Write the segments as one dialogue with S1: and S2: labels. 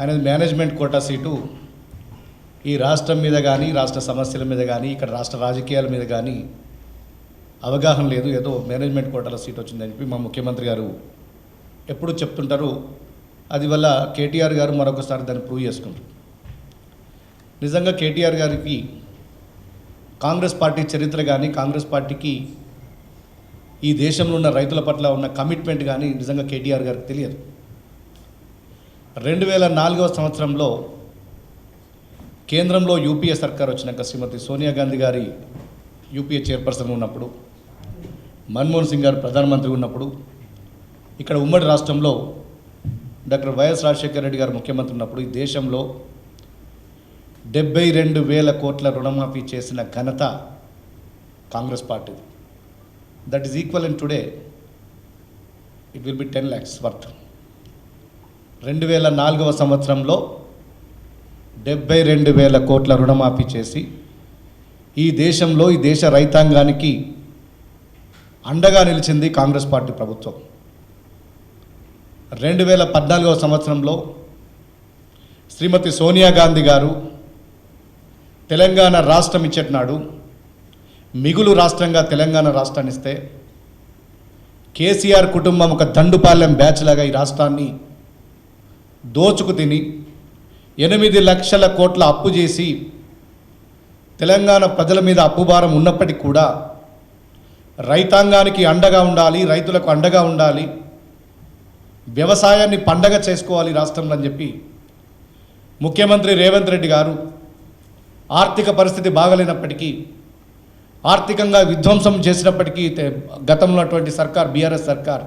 S1: ఆయన management quota seat ఈ రాష్ట్రం మీద కానీ రాష్ట్ర సమస్యల మీద కానీ ఇక్కడ రాష్ట్ర రాజకీయాల మీద కానీ అవగాహన లేదు. ఏదో మేనేజ్మెంట్ కోటాల సీట్ వచ్చిందని చెప్పి మా ముఖ్యమంత్రి గారు ఎప్పుడు చెప్తుంటారు. అది వల్ల కేటీఆర్ గారు మరొకసారి దాన్ని ప్రూవ్ చేసుకుంటారు. నిజంగా కేటీఆర్ గారికి కాంగ్రెస్ పార్టీ చరిత్ర కానీ కాంగ్రెస్ పార్టీకి ఈ దేశంలో ఉన్న రైతుల పట్ల ఉన్న కమిట్మెంట్ కానీ నిజంగా కేటీఆర్ గారికి తెలియదు. రెండు వేల నాలుగవ సంవత్సరంలో కేంద్రంలో యూపీఏ సర్కార్ వచ్చినాక శ్రీమతి సోనియా గాంధీ గారి యూపీఏ చైర్పర్సన్ ఉన్నప్పుడు మన్మోహన్ సింగ్ గారు ప్రధానమంత్రి ఉన్నప్పుడు ఇక్కడ ఉమ్మడి రాష్ట్రంలో డాక్టర్ వైఎస్ రాజశేఖర రెడ్డి గారు ముఖ్యమంత్రి ఉన్నప్పుడు ఈ దేశంలో డెబ్బై రెండు వేల కోట్ల రుణమాఫీ చేసిన ఘనత కాంగ్రెస్ పార్టీది. That is equal in today it will be ten lakhs worth రెండు వేల నాలుగవ సంవత్సరంలో డెబ్బై రెండు వేల కోట్ల రుణమాఫీ చేసి ఈ దేశంలో ఈ దేశ రైతాంగానికి అండగా నిలిచింది కాంగ్రెస్ పార్టీ ప్రభుత్వం. రెండు వేల పద్నాలుగవ సంవత్సరంలో శ్రీమతి సోనియా గాంధీ గారు తెలంగాణ రాష్ట్రం ఇచ్చేటనాడు మిగులు రాష్ట్రంగా తెలంగాణ రాష్ట్రాన్ని ఇస్తే కేసీఆర్ కుటుంబం ఒక దండుపాలెం బ్యాచ్ లాగా ఈ రాష్ట్రాన్ని దోచుకు తిని ఎనిమిది లక్షల కోట్ల అప్పు చేసి తెలంగాణ ప్రజల మీద అప్పుభారం ఉన్నప్పటికీ కూడా రైతాంగానికి అండగా ఉండాలి రైతులకు అండగా ఉండాలి వ్యవసాయాన్ని పండగ చేసుకోవాలి రాష్ట్రంలో అని చెప్పి ముఖ్యమంత్రి రేవంత్ రెడ్డి గారు ఆర్థిక పరిస్థితి బాగలేనప్పటికీ ఆర్థికంగా విధ్వంసం చేసినప్పటికీ గతంలో అటువంటి సర్కార్ బీఆర్ఎస్ సర్కార్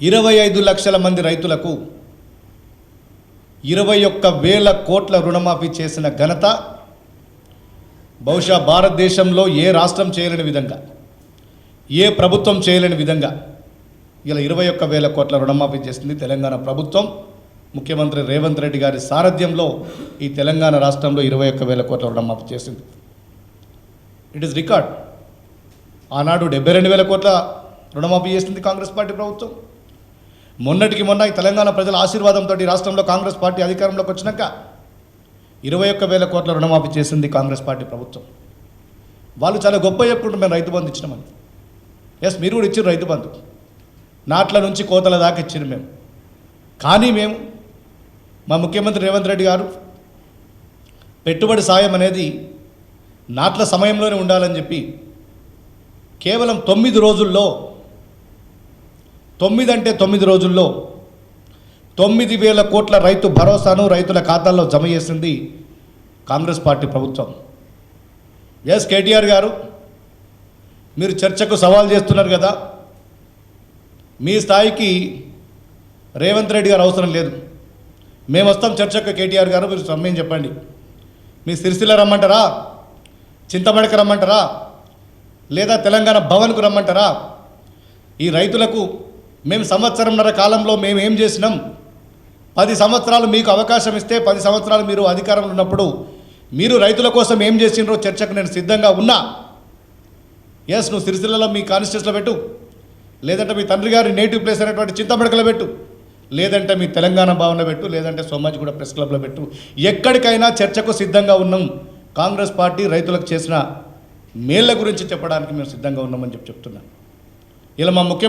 S1: ఇరవై ఐదు లక్షల మంది రైతులకు ఇరవై ఒక్క వేల కోట్ల రుణమాఫీ చేసిన ఘనత బహుశా భారతదేశంలో ఏ రాష్ట్రం చేయలేని విధంగా ఏ ప్రభుత్వం చేయలేని విధంగా ఇలా ఇరవై ఒక్క వేల కోట్ల రుణమాఫీ చేసింది తెలంగాణ ప్రభుత్వం. ముఖ్యమంత్రి రేవంత్ రెడ్డి గారి సారథ్యంలో ఈ తెలంగాణ రాష్ట్రంలో ఇరవై ఒక్క వేల కోట్ల రుణమాఫీ చేసింది. ఇట్ ఈస్ రికార్డ్ ఆనాడు డెబ్బై రెండు వేల కోట్ల రుణమాఫీ చేసింది కాంగ్రెస్ పార్టీ ప్రభుత్వం. మొన్నటికి మొన్న ఈ తెలంగాణ ప్రజల ఆశీర్వాదంతో ఈ రాష్ట్రంలో కాంగ్రెస్ పార్టీ అధికారంలోకి వచ్చినాక ఇరవై ఒక్క వేల కోట్ల రుణమాఫీ చేసింది కాంగ్రెస్ పార్టీ ప్రభుత్వం. వాళ్ళు చాలా గొప్ప చెప్పుకుంటారు మేము రైతు బంధు ఇచ్చినామని. ఎస్ మీరు కూడా ఇచ్చారు రైతు బంధు. నాట్ల నుంచి కోతల దాకా ఇచ్చారు మేము. కానీ మేము మా ముఖ్యమంత్రి రేవంత్ రెడ్డి గారు పెట్టుబడి సాయం అనేది నాట్ల సమయంలోనే ఉండాలని చెప్పి కేవలం తొమ్మిది రోజుల్లో తొమ్మిది అంటే తొమ్మిది రోజుల్లో తొమ్మిది వేల కోట్ల రైతు భరోసాను రైతుల ఖాతాల్లో జమ చేసింది కాంగ్రెస్ పార్టీ ప్రభుత్వం. ఎస్ కేటీఆర్ గారు మీరు చర్చకు సవాల్ చేస్తున్నారు కదా మీ స్థాయికి రేవంత్ రెడ్డి గారు అవసరం లేదు. మేము వస్తాం చర్చకు కేటీఆర్ గారు మీరు సమయం చెప్పండి. మీ సిరిసిల్ల రమ్మంటారా? చింతమడక రమ్మంటారా? లేదా తెలంగాణ భవన్కు రమ్మంటారా? ఈ రైతులకు మేము సంవత్సరంన్నర కాలంలో మేము ఏం చేసినాం? పది సంవత్సరాలు మీకు అవకాశం ఇస్తే పది సంవత్సరాలు మీరు అధికారంలో ఉన్నప్పుడు మీరు రైతుల కోసం ఏం చేసినారో చర్చకు నేను సిద్ధంగా ఉన్నా. ఎస్ నువ్వు సిరిసిల్లలో మీ కాన్స్టిట్యూన్స్లో పెట్టు. లేదంటే మీ తండ్రి గారి నేటివ్ ప్లేస్ అనేటువంటి చింతపడకలో పెట్టు. లేదంటే మీ తెలంగాణ భవన్లో పెట్టు. లేదంటే సోమాజిగూడ ప్రెస్ క్లబ్లో పెట్టు. ఎక్కడికైనా చర్చకు సిద్ధంగా ఉన్నాం. కాంగ్రెస్ పార్టీ రైతులకు చేసిన మేళ్ళ గురించి చెప్పడానికి మేము సిద్ధంగా ఉన్నామని చెప్పి చెప్తున్నాను ఇలా మా ముఖ్య